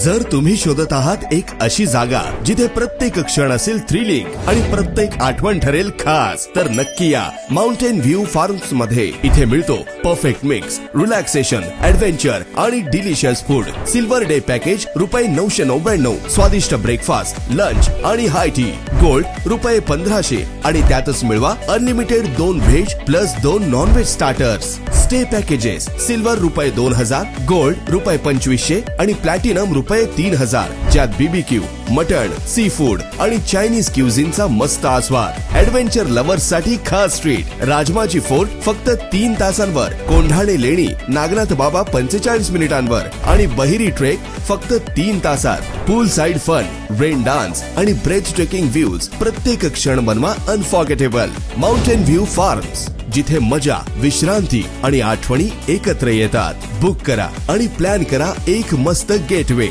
जर तुम्ही शोधत आहात एक अशी जागा जिथे प्रत्येक क्षण असेल थ्रिलिंग आणि प्रत्येक आठवण ठरेल खास तर नक्की या माउंटेन व्ह्यू फार्म्समध्ये. इथे मिळतो परफेक्ट मिक्स रिलॅक्सेशन ऍडव्हेंचर आणि delicious food silver day package रुपये नऊशे नव्याण्णव. स्वादिष्ट ब्रेकफास्ट लंच आणि हाय टी गोल्ड रुपये पंधराशे. आणि त्यातच मिळवा अनलिमिटेड दोन व्हेज प्लस दोन non veg starters stay packages. Silver रुपये दोन हजार गोल्ड रुपये पंचवीसशे आणि प्लॅटिनम रुपये तीन हजार. ज्यात बीबी क्यू मटण सी फूड आणि चायनीज क्युझिनचा मस्त आस्वाद. ऍडव्हेंचर लवर्ससाठी खास ट्रीट राजमाची फोर्ट फक्त तीन तासांवर. कोंढाणे लेणी नागनाथ बाबा पंचेचाळीस मिनिटांवर. आणि बहिरी ट्रेक फक्त तीन तासात. Pool side fun rain dance आणि ब्रेथ ट्रेकिंग व्ह्यूज प्रत्येक क्षण बनवा अनफॉर्गेटेबल माउंटेन व्ह्यू फार्म्स जिथे मजा विश्रांती आणि आठवणी एकत्र येतात. बुक करा आणि प्लॅन करा एक मस्त गेटवे